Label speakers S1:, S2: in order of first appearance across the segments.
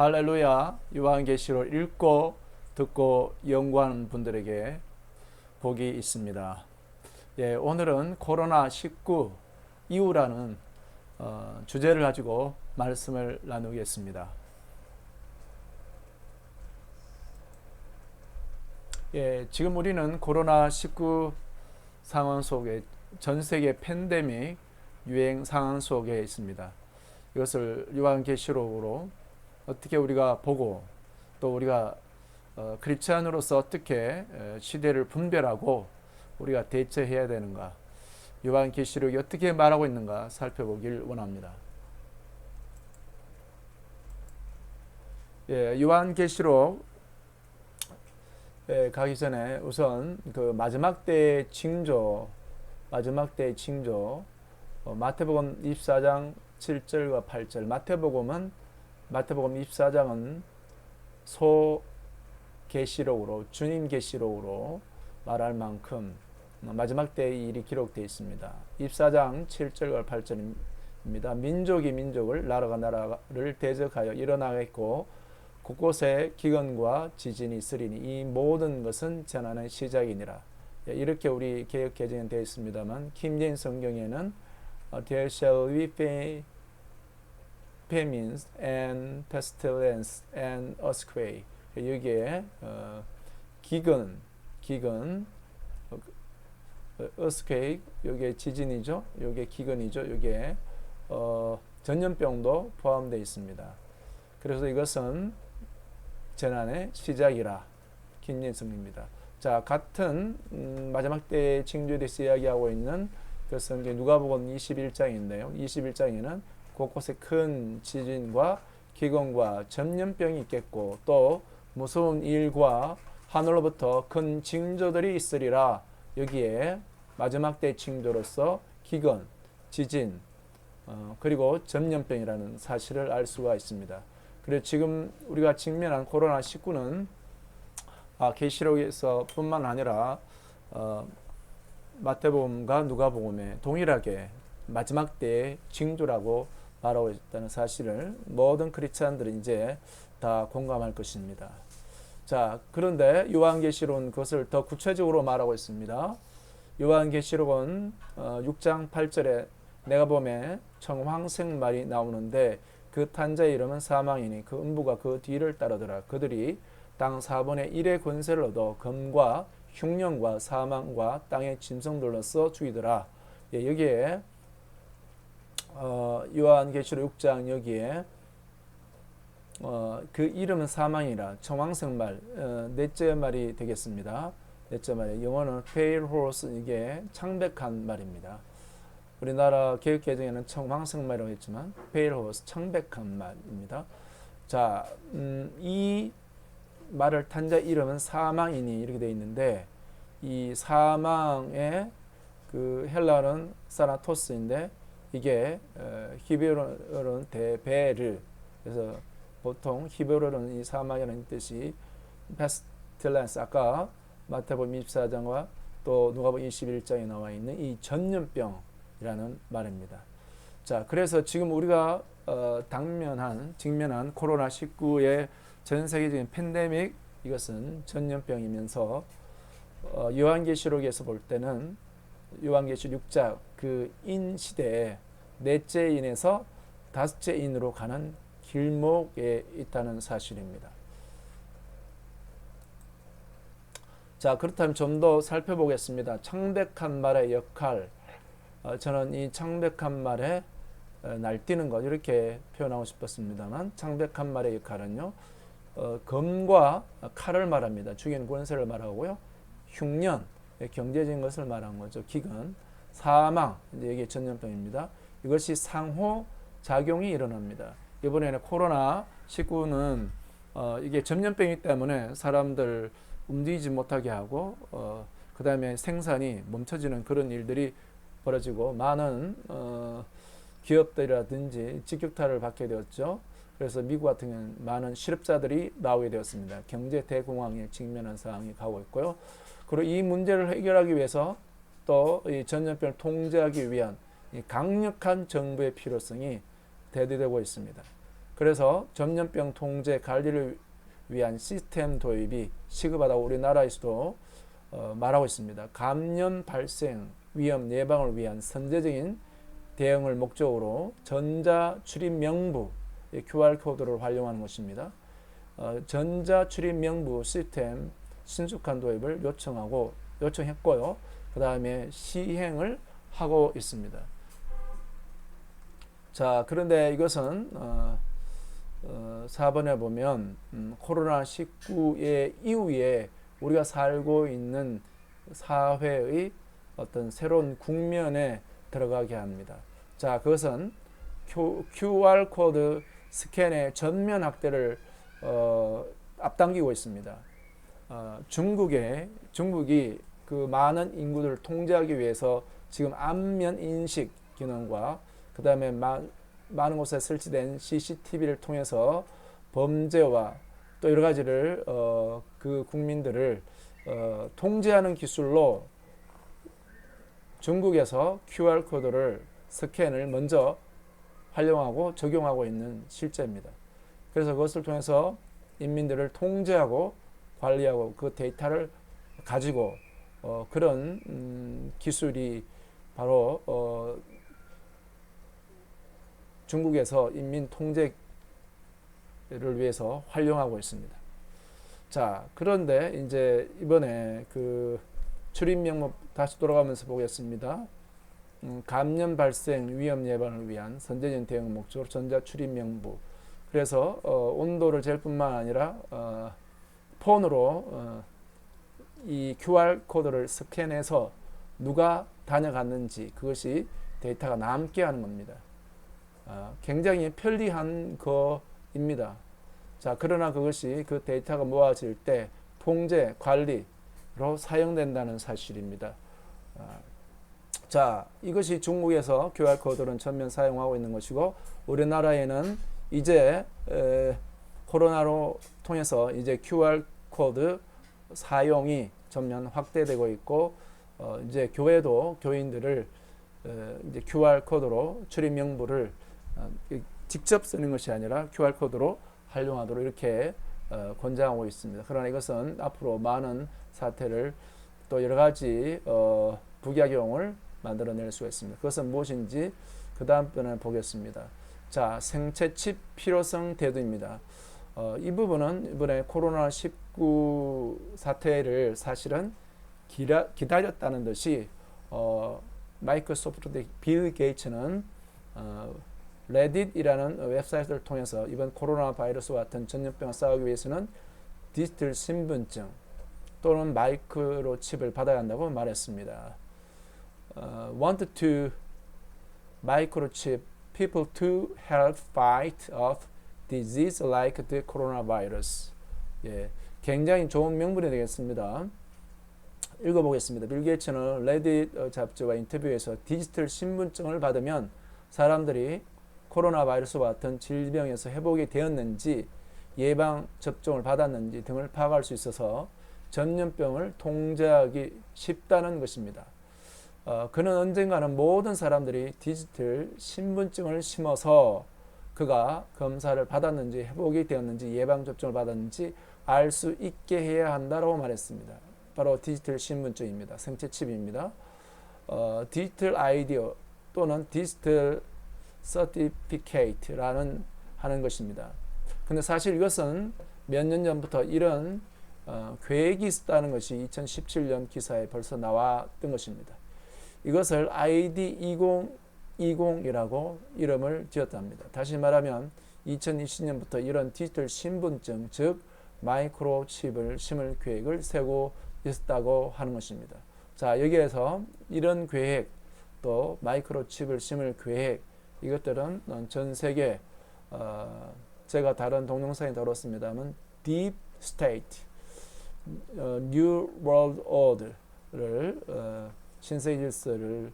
S1: 할렐루야 요한계시록 읽고 듣고 연구하는 분들에게 복이 있습니다. 예, 오늘은 코로나 19 이후라는 어, 주제를 가지고 말씀을 나누겠습니다. 예, 지금 우리는 코로나 19 상황 속에 전 세계 팬데믹 유행 상황 속에 있습니다. 이것을 요한계시록으로 어떻게 우리가 보고 또 우리가 어, 크리스천으로서 어떻게 시대를 분별하고 우리가 대처해야 되는가 요한 계시록이 어떻게 말하고 있는가 살펴보길 원합니다. 예, 요한 계시록 예, 가기 전에 우선 그 마지막 때의 징조, 마지막 때의 징조, 어, 마태복음 24장 7절과 8절. 마태복음은 마태복음 24장은 소 계시록으로 주님 계시록으로 말할 만큼 마지막 때의 일이 기록되어 있습니다. 24장 7절과 8절입니다. 민족이 민족을 나라가 나라를 대적하여 일어나겠고 곳곳에 기근과 지진이 있으리니 이 모든 것은 재난의 시작이니라. 예, 이렇게 우리 개혁 개정에 되어 있습니다만 김제인 성경에는 어, There shall be famines and pestilence and earthquake. 여기에 어, 기근, 기근, 어, earthquake, 여기에 지진이죠. 여기에 기근이죠. 여기에 어, 전염병도 포함되어 있습니다. 그래서 이것은 재난의 시작이라 김예성입니다. 자, 같은 음, 마지막 때의 징조에 대해서 이야기하고 있는 그 성경 누가복음 21장인데요. 21장에는 곳곳에 큰 지진과 기근과 전염병이 있겠고 또 무서운 일과 하늘로부터 큰 징조들이 있으리라. 여기에 마지막 때 징조로서 기근, 지진, 어, 그리고 전염병이라는 사실을 알 수가 있습니다. 그리고 지금 우리가 직면한 코로나 19는 아, 계시록에서뿐만 아니라 어, 마태복음과 누가복음에 동일하게 마지막 때의 징조라고 말하고 있다는 사실을 모든 크리스찬들은 이제 다 공감할 것입니다. 자, 그런데 요한계시록은 그것을 더 구체적으로 말하고 있습니다. 요한계시록은 6장 어, 8절에 내가 봄에 청황색 말이 나오는데 그 탄자의 이름은 사망이니 그 음부가 그 뒤를 따르더라. 그들이 땅 4분의 1의 권세를 얻어 검과 흉령과 사망과 땅의 짐승들로써 죽이더라. 예, 여기에 어, 요한계시록 6장 여기에 어, 그 이름은 사망이라 청황색 말 어, 넷째 말이 되겠습니다. 넷째 말이 영어는 pale horse 이게 창백한 말입니다. 우리나라 개혁 개정에는 청황색 말이라고 했지만 pale horse 창백한 말입니다. 자, 음, 이 말을 탄 자 이름은 사망이니 이렇게 되어 있는데 이 사망의 그 헬라어는 사나토스인데 이게 어, 히브리어는 대베르 그래서 보통 히브리어는 이 사망이라는 뜻이 페스틸란스 아까 마태복음 24장과 또 누가복음 21장에 나와 있는 이 전염병이라는 말입니다. 자, 그래서 지금 우리가 어, 당면한 직면한 코로나 19의 전 세계적인 팬데믹 이것은 전염병이면서 어, 요한계시록에서 볼 때는 요한계시록 6장 그 인 시대에 넷째 인에서 다섯째 인으로 가는 길목에 있다는 사실입니다. 자 그렇다면 좀 더 살펴보겠습니다. 창백한 말의 역할 어, 저는 이 창백한 말에 어, 날뛰는 것 이렇게 표현하고 싶었습니다만 창백한 말의 역할은요 어, 검과 칼을 말합니다. 죽이는 권세를 말하고요 흉년 경제적인 것을 말한 거죠. 기근 사망 이제 이게 전염병입니다. 이것이 상호 작용이 일어납니다. 이번에는 코로나 19는 어, 이게 전염병이기 때문에 사람들 움직이지 못하게 하고 어, 그 다음에 생산이 멈춰지는 그런 일들이 벌어지고 많은 어, 기업들이라든지 직격탄을 받게 되었죠. 그래서 미국 같은 경우는 많은 실업자들이 나오게 되었습니다. 경제 대공황에 직면한 상황이 가고 있고요. 그리고 이 문제를 해결하기 위해서 또 이 전염병을 통제하기 위한 강력한 정부의 필요성이 대두되고 있습니다. 그래서 전염병 통제 관리를 위한 시스템 도입이 시급하다고 우리나라에서도 어, 말하고 있습니다. 감염 발생 위험 예방을 위한 선제적인 대응을 목적으로 전자 출입 명부 QR 코드를 활용하는 것입니다. 어, 전자 출입 명부 시스템 신속한 도입을 요청하고 요청했고요. 그 다음에 시행을 하고 있습니다. 자, 그런데 이것은 어, 어, 4번에 보면 음, 코로나 19의 이후에 우리가 살고 있는 사회의 어떤 새로운 국면에 들어가게 합니다. 자, 그것은 QR 코드 스캔의 전면 확대를 어, 앞당기고 있습니다. 어, 중국의 중국이 그 많은 인구들을 통제하기 위해서 지금 안면 인식 기능과 그 다음에 많은 곳에 설치된 CCTV를 통해서 범죄와 또 여러 가지를 어, 그 국민들을 어, 통제하는 기술로 중국에서 QR 코드를 스캔을 먼저 활용하고 적용하고 있는 실제입니다. 그래서 그것을 통해서 인민들을 통제하고 관리하고 그 데이터를 가지고 어, 그런 음, 기술이 바로 어, 중국에서 인민 통제를 위해서 활용하고 있습니다. 자, 그런데 이제 이번에 그 출입 명목 다시 돌아가면서 보겠습니다. 음, 감염 발생 위험 예방을 위한 선제적 대응 목적으로 전자 출입 명부. 그래서 어, 온도를 잴 뿐만 아니라 어, 폰으로 어, 이 QR 코드를 스캔해서 누가 다녀갔는지 그것이 데이터가 남게 하는 겁니다. 어, 굉장히 편리한 거입니다. 자, 그러나 그것이 그 데이터가 모아질 때 통제, 관리로 사용된다는 사실입니다. 어, 자, 이것이 중국에서 QR코드는 전면 사용하고 있는 것이고, 우리나라에는 이제 에, 코로나로 통해서 이제 QR코드 사용이 전면 확대되고 있고, 어, 이제 교회도 교인들을 에, 이제 QR코드로 출입 명부를 어, 직접 쓰는 것이 아니라 QR 코드로 활용하도록 이렇게 어, 권장하고 있습니다. 그러나 이것은 앞으로 많은 사태를 또 여러 가지 어, 부작용을 만들어낼 수가 있습니다. 그것은 무엇인지 그 다음번에 보겠습니다. 자, 생체 칩 필요성 대두입니다. 어, 이 부분은 이번에 코로나19 사태를 사실은 기라, 기다렸다는 듯이 어, 마이크로소프트 빌 게이츠는 어, 레딧이라는 웹사이트를 통해서 이번 코로나 바이러스와 같은 전염병을 싸우기 위해서는 디지털 신분증 또는 마이크로칩을 받아야 한다고 말했습니다. Uh, want to microchip people to help fight off disease like the coronavirus. 예, 굉장히 좋은 명분이 되겠습니다. 읽어보겠습니다. 빌 게이츠는 레딧 잡지와 인터뷰에서 디지털 신분증을 받으면 사람들이 코로나 바이러스와 같은 질병에서 회복이 되었는지 예방 접종을 받았는지 등을 파악할 수 있어서 전염병을 통제하기 쉽다는 것입니다. 어, 그는 언젠가는 모든 사람들이 디지털 신분증을 심어서 그가 검사를 받았는지 회복이 되었는지 예방 접종을 받았는지 알 수 있게 해야 한다고 말했습니다. 바로 디지털 신분증입니다. 생체 칩입니다. 어, 디지털 아이디어 또는 디지털 certificate라는 하는 것입니다. 근데 사실 이것은 몇 년 전부터 이런 어, 계획이 있었다는 것이 2017년 기사에 벌써 나왔던 것입니다. 이것을 ID 2020이라고 이름을 지었답니다. 다시 말하면 2020년부터 이런 디지털 신분증, 즉 마이크로칩을 심을 계획을 세고 있었다고 하는 것입니다. 자, 여기에서 이런 계획, 또 마이크로칩을 심을 계획, 이것들은 전 세계 어, 제가 다른 동영상에 다뤘습니다만 Deep State, 어, New World Order를 어, 신세 질서를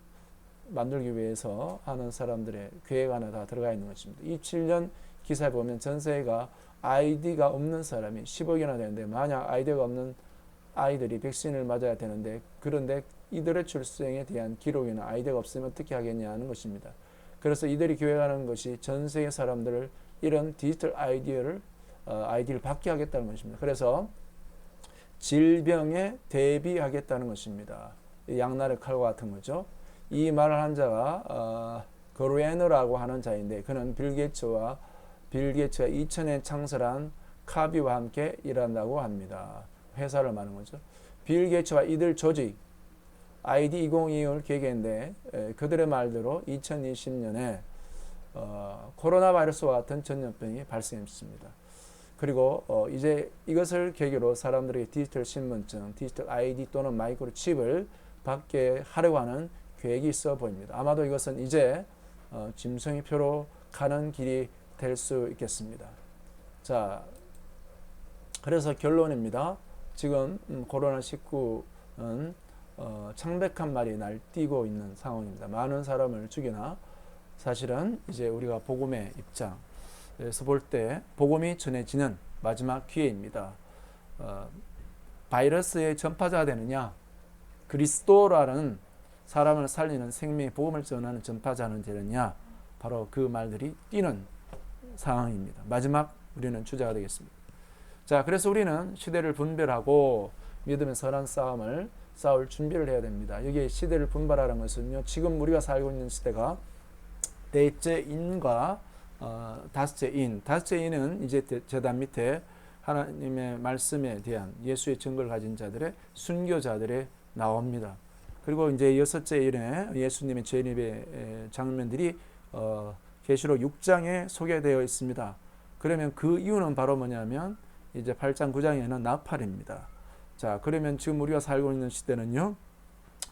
S1: 만들기 위해서 하는 사람들의 계획 안에 다 들어가 있는 것입니다. 27년 기사에 보면 전 세계가 아이디가 없는 사람이 10억이나 되는데 만약 아이디가 없는 아이들이 백신을 맞아야 되는데 그런데 이들의 출생에 대한 기록이나 아이디가 없으면 어떻게 하겠냐 하는 것입니다. 그래서 이들이 교회하는 것이 전 세계 사람들을 이런 디지털 아이디어를 어, 아이디를 받게 하겠다는 것입니다. 그래서 질병에 대비하겠다는 것입니다. 이 양날의 칼과 같은 거죠. 이 말을 한 자가 어, 거루에너라고 하는 자인데 그는 빌 게이츠와 빌 게이츠가 2000년 창설한 카비와 함께 일한다고 합니다. 회사를 말하는 거죠. 빌 게이츠와 이들 조직 ID 2021을 계획했는데 에, 그들의 말대로 2020년에 어, 코로나 바이러스와 같은 전염병이 발생했습니다. 그리고 어, 이제 이것을 계기로 사람들에게 디지털 신분증, 디지털 아이디 또는 마이크로칩을 받게 하려고 하는 계획이 있어 보입니다. 아마도 이것은 이제 어, 짐승의 표로 가는 길이 될 수 있겠습니다. 자, 그래서 결론입니다. 지금 음, 코로나 19는 어, 창백한 말이 날뛰고 있는 상황입니다. 많은 사람을 죽이나 사실은 이제 우리가 복음의 입장에서 볼 때 복음이 전해지는 마지막 기회입니다. 어, 바이러스의 전파자가 되느냐 그리스도라는 사람을 살리는 생명의 복음을 전하는 전파자는 되느냐 바로 그 말들이 뛰는 상황입니다. 마지막 우리는 주자가 되겠습니다. 자, 그래서 우리는 시대를 분별하고 믿음의 선한 싸움을 싸울 준비를 해야 됩니다. 여기 시대를 분발하는 것은요. 지금 우리가 살고 있는 시대가 대째 인과 어, 다섯째 인. 다섯째 인은 이제 재단 밑에 하나님의 말씀에 대한 예수의 증거를 가진 자들의 순교자들의 나옵니다. 그리고 이제 여섯째 일에 예수님의 재림의 장면들이 어, 계시록 6장에 소개되어 있습니다. 그러면 그 이유는 바로 뭐냐면 이제 8장 9장에는 나팔입니다. 자, 그러면 지금 우리가 살고 있는 시대는요.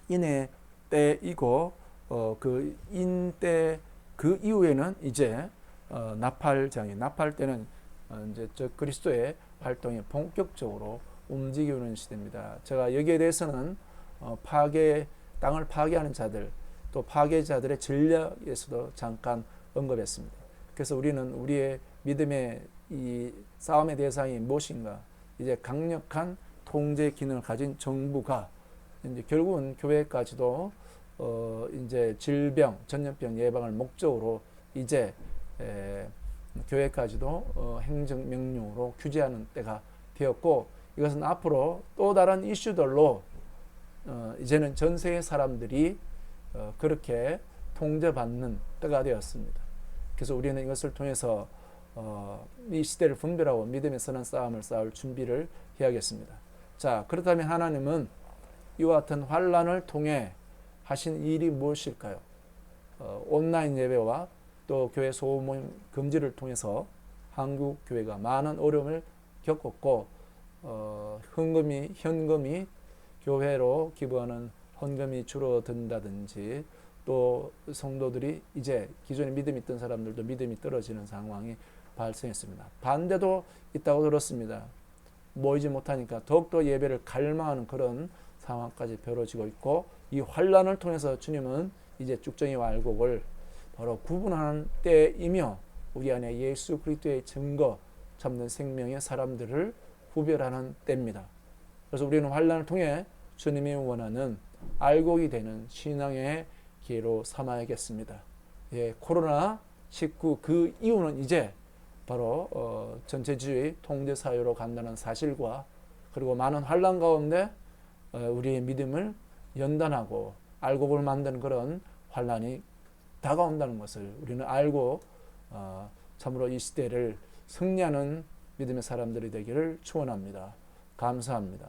S1: 인의 때이고 어, 그 인때 그 이후에는 이제 어, 나팔장이 나팔 때는 어, 이제 저 그리스도의 활동이 본격적으로 움직이는 시대입니다. 제가 여기에 대해서는 어, 파괴 땅을 파괴하는 자들 또 파괴자들의 전략에서도 잠깐 언급했습니다. 그래서 우리는 우리의 믿음의 이 싸움의 대상이 무엇인가? 이제 강력한 통제 기능을 가진 정부가 이제 결국은 교회까지도 어 이제 질병, 전염병 예방을 목적으로 이제 에, 교회까지도 어 행정 명령으로 규제하는 때가 되었고 이것은 앞으로 또 다른 이슈들로 어 이제는 전 세계 사람들이 어 그렇게 통제받는 때가 되었습니다. 그래서 우리는 이것을 통해서 어, 이 시대를 분별하고 믿음의 선한 싸움을 싸울 준비를 해야겠습니다. 자, 그렇다면 하나님은 이와 같은 환란을 통해 하신 일이 무엇일까요? 어, 온라인 예배와 또 교회 소모임 금지를 통해서 한국 교회가 많은 어려움을 겪었고 어, 헌금이 현금이 교회로 기부하는 헌금이 줄어든다든지 또 성도들이 이제 기존에 믿음이 있던 사람들도 믿음이 떨어지는 상황이 발생했습니다. 반대도 있다고 들었습니다. 모이지 못하니까 더욱더 예배를 갈망하는 그런 상황까지 벌어지고 있고 이 환란을 통해서 주님은 이제 쭉정이와 알곡을 바로 구분하는 때이며 우리 안에 예수 그리스도의 증거 잡는 생명의 사람들을 구별하는 때입니다. 그래서 우리는 환란을 통해 주님이 원하는 알곡이 되는 신앙의 기회로 삼아야겠습니다. 예, 코로나 19 그 이유는 이제 바로 어, 전체주의 통제 사회로 간다는 사실과 그리고 많은 환란 가운데 어, 우리의 믿음을 연단하고 알곡을 만드는 그런 환란이 다가온다는 것을 우리는 알고 어, 참으로 이 시대를 승리하는 믿음의 사람들이 되기를 축원합니다. 감사합니다.